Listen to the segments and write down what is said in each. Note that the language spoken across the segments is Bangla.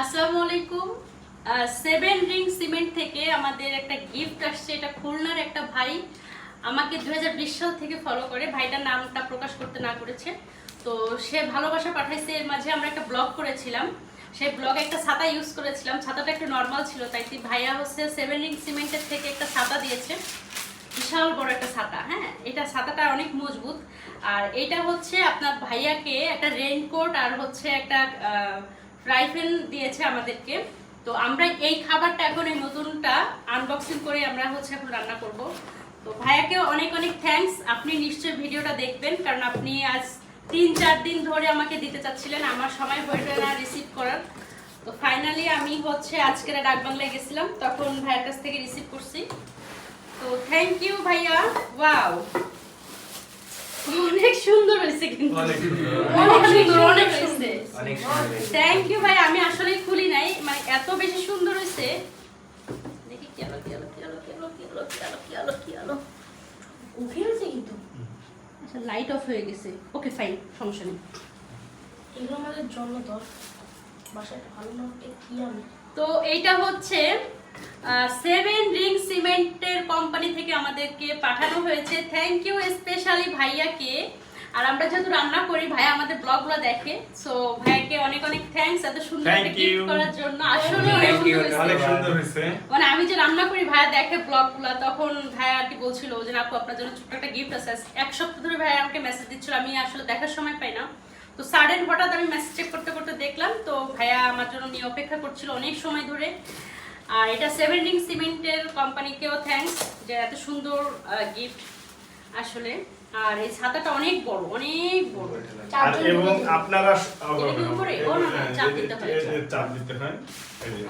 আসসালামু আলাইকুম। সেভেন রিং সিমেন্ট থেকে আমাদের একটা গিফট আসছে, এটা খুলনার একটা ভাই আমাকে দু হাজার বিশ সাল থেকে ফলো করে। ভাইটার নামটা প্রকাশ করতে না করেছে। তো সে ভালোবাসা পাঠাইছে, এর মাঝে আমরা একটা ব্লগ করেছিলাম। সেই ব্লগে একটা ছাতা ইউজ করেছিলাম। ছাতাটা একটু নর্মাল ছিল, তাই ভাইয়া হচ্ছে সেভেন রিং সিমেন্টের থেকে একটা ছাতা দিয়েছে। বিশাল বড় একটা ছাতা হ্যাঁ? এটা ছাতাটা অনেক মজবুত। আর এটা হচ্ছে আপনার ভাইয়াকে একটা রেইনকোট আর হচ্ছে একটা রাইফেল দিয়েছে আমাদেরকে। তো আমরা এই খাবারটা এখন এই নতুনটা আনবক্সিং করে আমরা হচ্ছে এখন রান্না করব। তো ভাইয়াকে অনেক অনেক থ্যাঙ্কস আপনি নিশ্চয়ই ভিডিওটা দেখবেন, কারণ আপনি আজ তিন চার দিন ধরে আমাকে দিতে চাচ্ছিলেন। আমার সময় হয়ে না রিসিভ করার। তো ফাইনালি আমি হচ্ছে আজকের ডাক বাংলায় গেছিলাম, তখন ভাইয়ের কাছ থেকে রিসিভ করছি। তো থ্যাংক ইউ ভাইয়া। ওয়াও অনেক সুন্দর হয়েছে কিন্তু। অনেক সুন্দর। অনেক সুন্দর থ্যাংক ইউ ভাই আমি আসলে খুলি নাই। মানে এত বেশি সুন্দর হয়েছে। দেখি কি আলো কি আলো কি আলো কি আলো কি আলো কি আলো কি আলো কি আলো উঠে গেছে কিন্তু। আচ্ছা লাইট অফ হয়ে গেছে। ওকে ফাইন সমস্যা নেই। এগুলো আমাদের জন্য দর বাসায় ভালো না কি আমি? তো এইটা হচ্ছে সেভেন সিমেন্টের কোম্পানি থেকে আমাদেরকে পাঠানো হয়েছে। থ্যাংক ইউ স্পেশালি ভাইয়াকে। আর আমরা যেহেতু রান্না করি ভাইয়া আমাদের ব্লগগুলো দেখে। সো ভাইয়াকে অনেক অনেক থ্যাঙ্কস এত সুন্দর একটা গিফট করার জন্য। আসলে অনেক সুন্দর অনেক হয়েছে। সুন্দর হয়েছে। মানে আমি যে রান্না করি ভাইয়া দেখে ব্লগগুলো তখন ভাইয়া আর কি বলছিল যে আপু আপনার জন্য ছোট্ট একটা গিফট আছে। এক সপ্তাহ ধরে ভাইয়া আমাকে মেসেজ দিচ্ছিল আমি আসলে দেখার সময় পাই না। তো সাডেন হঠাৎ আমি মেসেজ চেক করতে করতে দেখলাম। তো ভাইয়া আমার জন্য নিয়ে অপেক্ষা করছিল অনেক সময় ধরে। আর এটা সেভেন রিং সিমেন্টের কোম্পানিকেও থ্যাঙ্কস যে এত সুন্দর গিফট আসলে। আর এই ছাতাটা অনেক বড় অনেক বড়। এবং আপনারা উপরে? ও না, না, চাপ দিতে হয়। চাপ। দিতে হয়। এই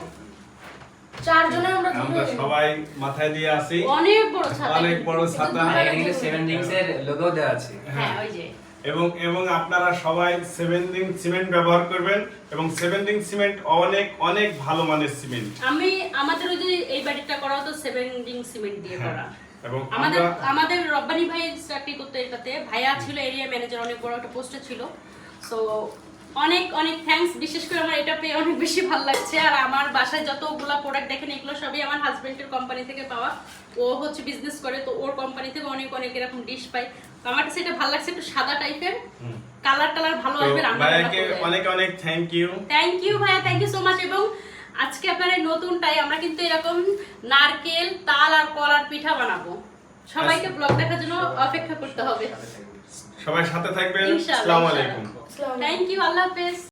আমরা আমরা সবাই মাথায় দিয়ে আসি। অনেক বড় ছাতা। অনেক বড় ছাতা। আর এখানে সেভেন রিংস এর লোগো দেওয়া আছে। হ্যাঁ ওই যে। এবং এবং আপনারা সবাই সেভেন রিং সিমেন্ট ব্যবহার করবেন এবং সেভেন রিং সিমেন্ট অনেক অনেক ভালো মানের সিমেন্ট আমি আমাদের ওই যে এই বাড়িটা করা হতো সেভেন রিং সিমেন্ট দিয়ে হ্যাঁ করা। এবং আমাদের আমাদের রব্বানি ভাই চাকরি করতে এটাতে। ভাইয়া ছিল এরিয়া ম্যানেজার অনেক বড় একটা পোস্টে ছিল। সো অনেক অনেক থ্যাঙ্কস বিশেষ করে আমার এটা পেয়ে অনেক বেশি ভালো লাগছে। আর আমার বাসায় যতগুলা প্রোডাক্ট দেখেন এগুলো সবই আমার হাজবেন্ডের কোম্পানি থেকে পাওয়া। ও হচ্ছে বিজনেস করে তো ওর কোম্পানি থেকে অনেক অনেক এরকম ডিশ পাই। তো আমার কাছে এটা ভালো লাগছে একটু সাদা টাইপের। কালার টালার ভালো আসবে ভাইয়াকে অনেক অনেক থ্যাংক ইউ থ্যাংক ইউ ভাইয়া থ্যাংক ইউ সো মাচ এবং আজকে আপনার নতুন নতুনটাই আমরা কিন্তু এরকম নারকেল তাল আর কলার পিঠা বানাবো। সবাইকে। ব্লগ দেখার জন্য অপেক্ষা করতে হবে সবাই সাথে থাকবেন আসসালামু আলাইকুম। থ্যাংক ইউ আল্লাহ হাফেজ